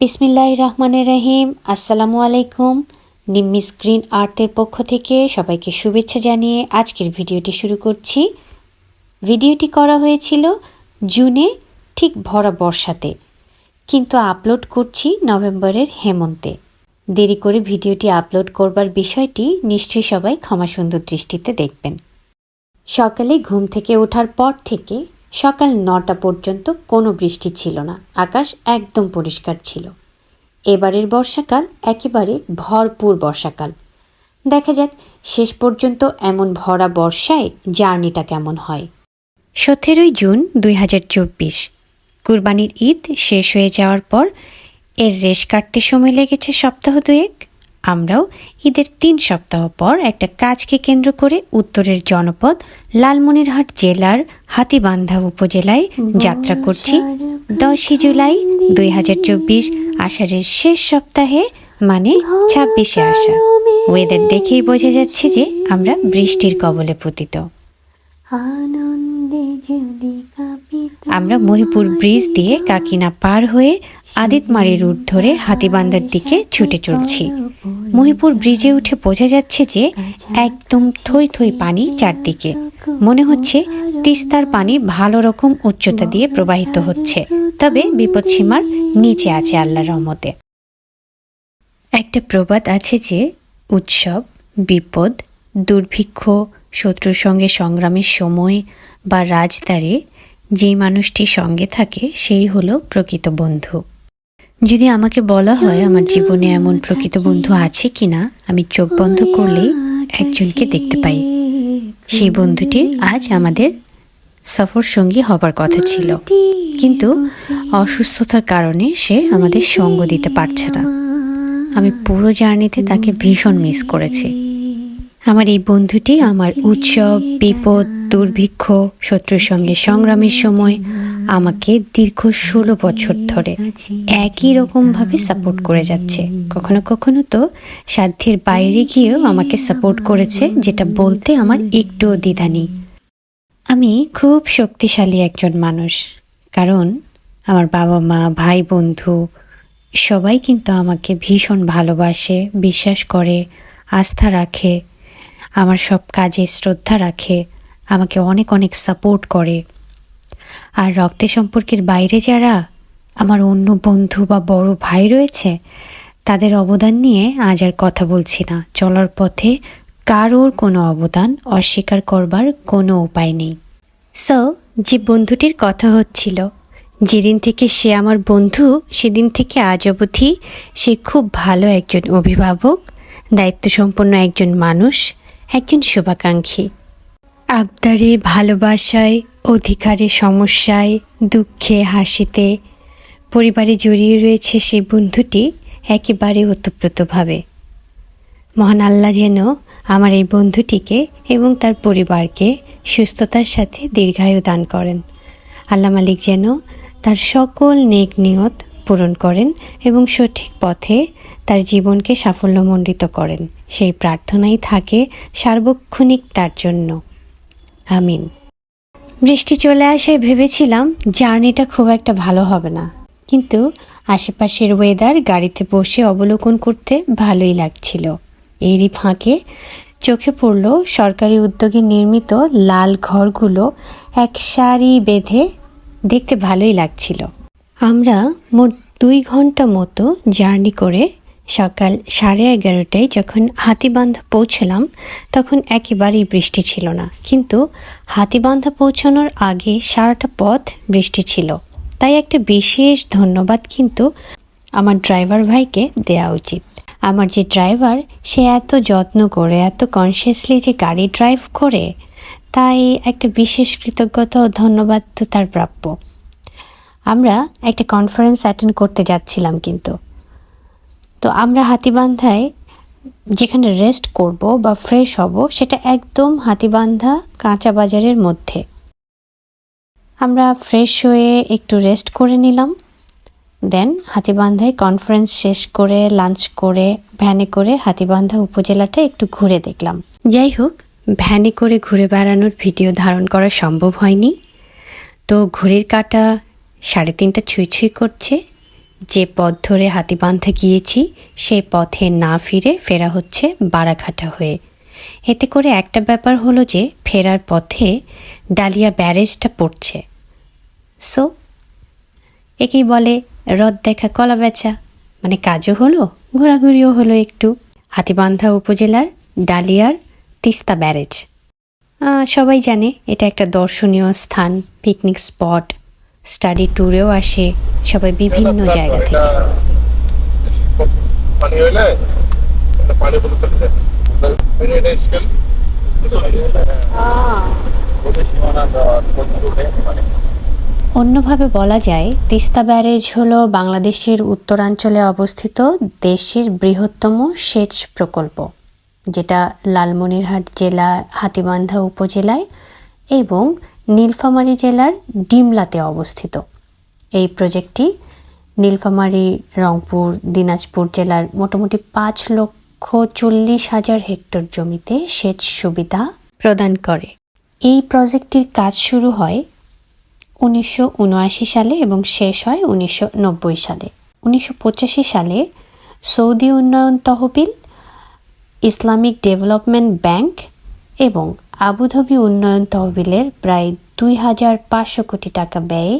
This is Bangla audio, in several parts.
বিসমিল্লাহ রহমানের রহিম। আসসালামু আলাইকুম নিম্মি স্ক্রিন আর্টের পক্ষ থেকে সবাইকে শুভেচ্ছা জানিয়ে আজকের ভিডিওটি শুরু করছি। ভিডিওটি করা হয়েছিল জুনে, ঠিক ভরা বর্ষাতে। কিন্তু আপলোড করছি নভেম্বরের হেমন্তে। দেরি করে ভিডিওটি আপলোড করবার বিষয়টি নিশ্চয়ই সবাই ক্ষমাসুন্দর দৃষ্টিতে দেখবেন। সকালে ঘুম থেকে ওঠার পর থেকে সকাল নটা পর্যন্ত কোনো বৃষ্টি ছিল না। আকাশ একদম পরিষ্কার ছিল। এবারের বর্ষাকাল একেবারে ভরপুর বর্ষাকাল। দেখা যাক শেষ পর্যন্ত এমন ভরা বর্ষায় জার্নিটা কেমন হয়। সতেরোই জুন দুই হাজার চব্বিশ। কুরবানির ঈদ শেষ হয়ে যাওয়ার পর এর রেশ কাটতে সময় লেগেছে সপ্তাহ দুয়েক। আমরাও ঈদের তিন সপ্তাহ পর একটা কাজকে কেন্দ্র করে উত্তরের জনপদ লালমনিরহাট জেলার হাতিবান্ধা উপজেলায় যাত্রা করছি। দশই জুলাই দুই হাজার চব্বিশ আষাঢ়ের শেষ সপ্তাহে মানে ছাব্বিশে আসা ওয়েদার দেখেই বোঝা যাচ্ছে যে আমরা বৃষ্টির কবলে পতিত। আমরা মহিপুর ব্রিজ দিয়ে কাকিনা পার হয়ে আদিতমারি রুট ধরে হাতিবান্ধার দিকে ছুটে চলছি। মহিপুর ব্রিজে উঠে বোঝা যাচ্ছে যে একদম থই থই পানি চারদিকে। মনে হচ্ছে তিস্তার পানি ভালো রকম উচ্চতা দিয়ে প্রবাহিত হচ্ছে। তবে বিপদসীমার নিচে আছে আল্লাহর রহমতে। একটা প্রবাদ আছে যে উৎসব বিপদ দুর্ভিক্ষ শত্রুর সঙ্গে সংগ্রামের সময় বা রাজদারে যেই মানুষটি সঙ্গে থাকে, সেই হলো প্রকৃত বন্ধু। যদি আমাকে বলা হয় আমার জীবনে এমন প্রকৃত বন্ধু আছে কিনা, আমি চোখ বন্ধ করলেই একজনকে দেখতে পাই। সেই বন্ধুটি আজ আমাদের সফর সঙ্গী হবার কথা ছিল। কিন্তু অসুস্থতার কারণে সে আমাদের সঙ্গ দিতে পারছে না। আমি পুরো জার্নিতে তাকে ভীষণ মিস করেছি। আমার এই বন্ধুটি আমার উৎসব, বিপদ, দুর্ভিক্ষ, শত্রুর সঙ্গে সংগ্রামের সময় আমাকে দীর্ঘ ষোলো বছর ধরে একই রকমভাবে সাপোর্ট করে যাচ্ছে। কখনো কখনো তো সাধ্যের বাইরে গিয়েও আমাকে সাপোর্ট করেছে, যেটা বলতে আমার একটুও দ্বিধা নেই। আমি খুব শক্তিশালী একজন মানুষ, কারণ আমার বাবা মা ভাই বন্ধু সবাই কিন্তু আমাকে ভীষণ ভালোবাসে, বিশ্বাস করে, আস্থা রাখে। আমার সব কাজে শ্রদ্ধা রাখে, আমাকে অনেক অনেক সাপোর্ট করে। আর রক্তের সম্পর্কের বাইরে যারা আমার অন্য বন্ধু বা বড় ভাই রয়েছে, তাদের অবদান নিয়ে আজ আর কথা বলছি না। চলার পথে কারোর কোনো অবদান অস্বীকার করবার কোনো উপায় নেই। সো যে বন্ধুটির কথা হচ্ছিল, যেদিন থেকে সে আমার বন্ধু, সেদিন থেকে আজ অবধি সে খুব ভালো একজন অভিভাবক, দায়িত্বসম্পন্ন একজন মানুষ একজন শুভাকাঙ্ক্ষী। আবদারে, ভালোবাসায়, অধিকারে, সমস্যায়, দুঃখে, হাসিতে পরিবারে জড়িয়ে রয়েছে সেই বন্ধুটি একেবারে ওতপ্রোতভাবে। মহান আল্লাহ যেন আমার এই বন্ধুটিকে এবং তার পরিবারকে সুস্থতার সাথে দীর্ঘায়ু দান করেন। আল্লাহ মালিক যেন তার সকল নেক নিয়ত পূরণ করেন এবং সঠিক পথে তার জীবনকে সাফল্যমণ্ডিত করেন। সেই প্রার্থনাই থাকে সার্বক্ষণিক তার জন্য। আমিন। বৃষ্টি চলে আসে ভেবেছিলাম জার্নিটা খুব একটা ভালো হবে না। কিন্তু আশেপাশের ওয়েদার গাড়িতে বসে অবলোকন করতে ভালোই লাগছিল। এরই ফাঁকে চোখে পড়ল সরকারি উদ্যোগে নির্মিত লাল ঘরগুলো এক সারি বেঁধে দেখতে ভালোই লাগছিল। আমরা মোট দুই ঘণ্টা মতো জার্নি করে সকাল সাড়ে এগারোটায় যখন হাতিবান্ধা পৌঁছলাম, তখন একেবারেই বৃষ্টি ছিল না। কিন্তু হাতিবান্ধা পৌঁছানোর আগে সারাটা পথ বৃষ্টি ছিল। তাই একটা বিশেষ ধন্যবাদ কিন্তু আমার ড্রাইভার ভাইকে দেওয়া উচিত। আমার যে ড্রাইভার, সে এত যত্ন করে, এত কনসিয়াসলি যে গাড়ি ড্রাইভ করে, তাই একটা বিশেষ কৃতজ্ঞতা ও ধন্যবাদ তো তার প্রাপ্য। আমরা একটা কনফারেন্স অ্যাটেন্ড করতে যাচ্ছিলাম কিন্তু। তো আমরা হাতিবান্ধায় যেখানে রেস্ট করব বা ফ্রেশ হব, সেটা একদম হাতিবান্ধা কাঁচা বাজারের মধ্যে। আমরা ফ্রেশ হয়ে একটু রেস্ট করে নিলাম। দেন হাতিবান্ধায় কনফারেন্স শেষ করে লাঞ্চ করে ভ্যানে করে হাতিবান্ধা উপজেলাটা একটু ঘুরে দেখলাম। যাই হোক ভ্যানে করে ঘুরে বেড়ানোর ভিডিও ধারণ করা সম্ভব হয়নি। তো ঘড়ির কাটা সাড়ে তিনটা ছুঁই ছুঁই করছে। যে পথ ধরে হাতিবান্ধা গিয়েছি, সেই পথে না ফিরে ফেরা হচ্ছে বারাঘাটা হয়ে। এতে করে একটা ব্যাপার হলো যে, ফেরার পথে ডালিয়া ব্যারেজটা পড়ছে। সো একেই বলে রদ দেখা কলা বেচা। মানে কাজও হলো, ঘোরাঘুরিও হলো একটু। হাতিবান্ধা উপজেলার ডালিয়ার তিস্তা ব্যারেজ। সবাই জানে, এটা একটা দর্শনীয় স্থান পিকনিক স্পট স্টাডি ট্যুরেও আসে সবাই বিভিন্ন জায়গা থেকে। পানি হইলে পানি মানে? অন্যভাবে বলা যায় তিস্তা ব্যারেজ হল বাংলাদেশের উত্তরাঞ্চলে অবস্থিত দেশের বৃহত্তম সেচ প্রকল্প যেটা লালমনিরহাট জেলার হাতিবান্ধা উপজেলায় এবং নীলফামারী জেলার ডিমলাতে অবস্থিত। এই প্রজেক্টটি নীলফামারী, রংপুর, দিনাজপুর জেলার মোটামুটি পাঁচ লক্ষ চল্লিশ হাজার হেক্টর জমিতে সেচ সুবিধা প্রদান করে। এই প্রজেক্টটির কাজ শুরু হয় উনিশশো উনআশি সালে এবং শেষ হয় উনিশশো নব্বই সালে। উনিশশো পঁচাশি সালে সৌদি উন্নয়ন তহবিল, ইসলামিক ডেভেলপমেন্ট ব্যাংক এবং আবুধাবি উন্নয়ন তহবিলের প্রায় দুই হাজার পাঁচশো কোটি টাকা ব্যয়ে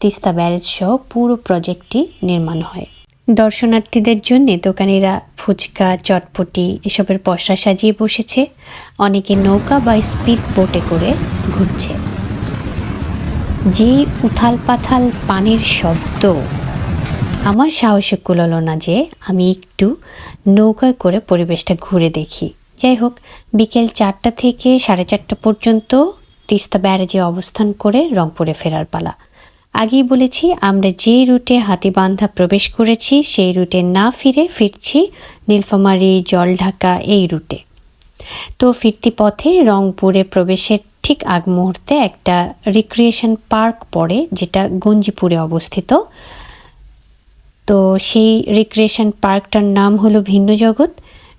তিস্তা ব্যারেজ সহ পুরো প্রজেক্টটি নির্মাণ হয়। দর্শনার্থীদের জন্য দোকানিরা ফুচকা, চটপটি, এসবের পসরা সাজিয়ে বসেছে। অনেকে নৌকা বা স্পিড বোটে করে ঘুরছে। যে উথাল পাথাল পানির শব্দ, আমার সাহসে কুলালো না যে আমি একটু নৌকায় করে পরিবেশটা ঘুরে দেখি। যাই হোক, বিকেল চারটা থেকে সাড়ে চারটা পর্যন্ত তিস্তা ব্যারেজে অবস্থান করে রংপুরে ফেরার পালা। আগেই বলেছি, আমরা যে রুটে হাতিবান্ধা প্রবেশ করেছি, সেই রুটে না ফিরে ফিরছি নীলফামারী, জলঢাকা এই রুটে। তো ফিরতি পথে রংপুরে প্রবেশের ঠিক আগ মুহূর্তে একটা রিক্রিয়েশন পার্ক পড়ে, যেটা গঞ্জিপুরে অবস্থিত। তো সেই রিক্রিয়েশন পার্কটার নাম হলো ভিন্ন জগৎ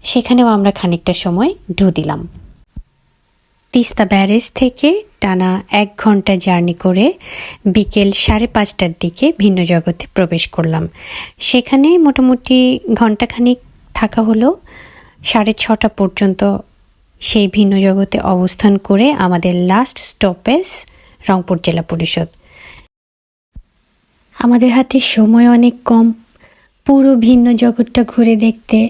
সেখানেও আমরা খানিকটা সময় ঢু দিলাম। তিস্তা ব্যারেজ থেকে টানা এক ঘণ্টা জার্নি করে বিকেল সাড়ে পাঁচটার দিকে ভিন্ন জগতে প্রবেশ করলাম। সেখানে মোটামুটি ঘন্টাখানিক থাকা হলো। সাড়ে ছটা পর্যন্ত সেই ভিন্ন জগতে অবস্থান করে আমাদের লাস্ট স্টপেজ রংপুর জেলা পরিষদ। আমাদের হাতে সময় অনেক কম। পুরো ভিন্ন জগৎটা ঘুরে দেখতে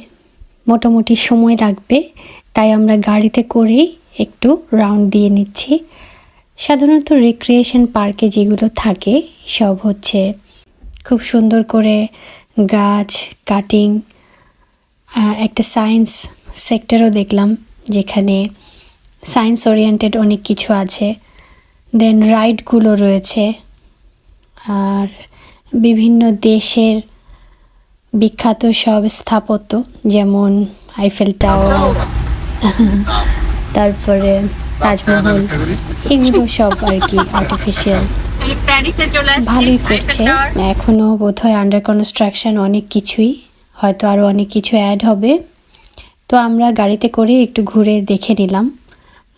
মোটামুটি সময় লাগবে, তাই আমরা গাড়িতে করেই একটু রাউন্ড দিয়ে নিচ্ছি। সাধারণত রিক্রিয়েশন পার্কে যেগুলো থাকে, সব হচ্ছে খুব সুন্দর করে গাছ কাটিং একটা সায়েন্স সেক্টরও দেখলাম, যেখানে সায়েন্স ওরিয়েন্টেড অনেক কিছু আছে। দেন রাইডগুলো রয়েছে, আর বিভিন্ন দেশের বিখ্যাত সব স্থাপত্য, যেমন আইফেল টাওয়ার তারপরে তাজমহল, এগুলো সব আর কি আর্টিফিশিয়াল ভালোই করছে। এখনও বোধহয় আন্ডার কনস্ট্রাকশন অনেক কিছুই, হয়তো আরও অনেক কিছু অ্যাড হবে। তো আমরা গাড়িতে করে একটু ঘুরে দেখে নিলাম।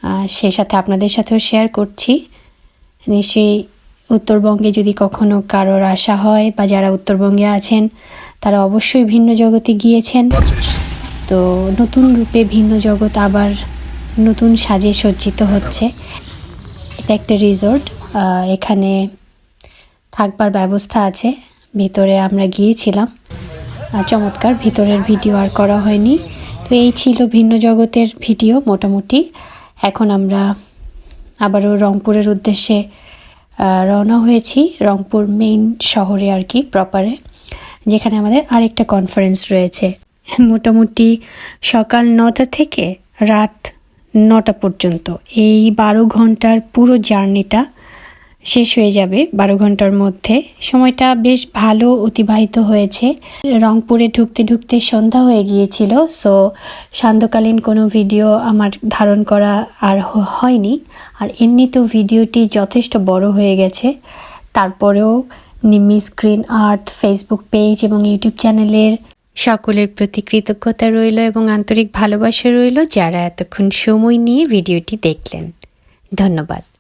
আর সেই সাথে আপনাদের সাথেও শেয়ার করছি। নিশ্চয়ই উত্তরবঙ্গে যদি কখনো কারোর আসা হয় বা যারা উত্তরবঙ্গে আছেন তারা অবশ্যই ভিন্ন জগতে গিয়েছেন। তো নতুন রূপে ভিন্ন জগৎ আবার নতুন সাজে সজ্জিত হচ্ছে। এটা একটা রিসোর্ট এখানে থাকবার ব্যবস্থা আছে। ভিতরে আমরা গিয়েছিলাম। চমৎকার ভিতরের ভিডিও আর করা হয়নি। তো এই ছিল ভিন্ন জগতের ভিডিও মোটামুটি। এখন আমরা আবারও রংপুরের উদ্দেশ্যে রওনা হয়েছি। রংপুর মেইন শহরে আর কি প্রপারে যেখানে আমাদের আরেকটা কনফারেন্স রয়েছে। মোটামুটি সকাল নটা থেকে রাত নটা পর্যন্ত। এই বারো ঘণ্টার পুরো জার্নিটা শেষ হয়ে যাবে। বারো ঘণ্টার মধ্যে। সময়টা বেশ ভালো অতিবাহিত হয়েছে। রংপুরে ঢুকতে ঢুকতে সন্ধ্যা হয়ে গিয়েছিল সো সান্ধ্যকালীন কোনো ভিডিও আমার ধারণ করা আর হয়নি। আর এমনিতেও ভিডিওটি যথেষ্ট বড় হয়ে গেছে। তারপরেও নিমি গ্রিন আর্থ ফেসবুক পেজ এবং ইউটিউব চ্যানেলের সকলের প্রতি কৃতজ্ঞতা রইল এবং আন্তরিক ভালোবাসা রইল যারা এতক্ষণ সময় নিয়ে ভিডিওটি দেখলেন। ধন্যবাদ।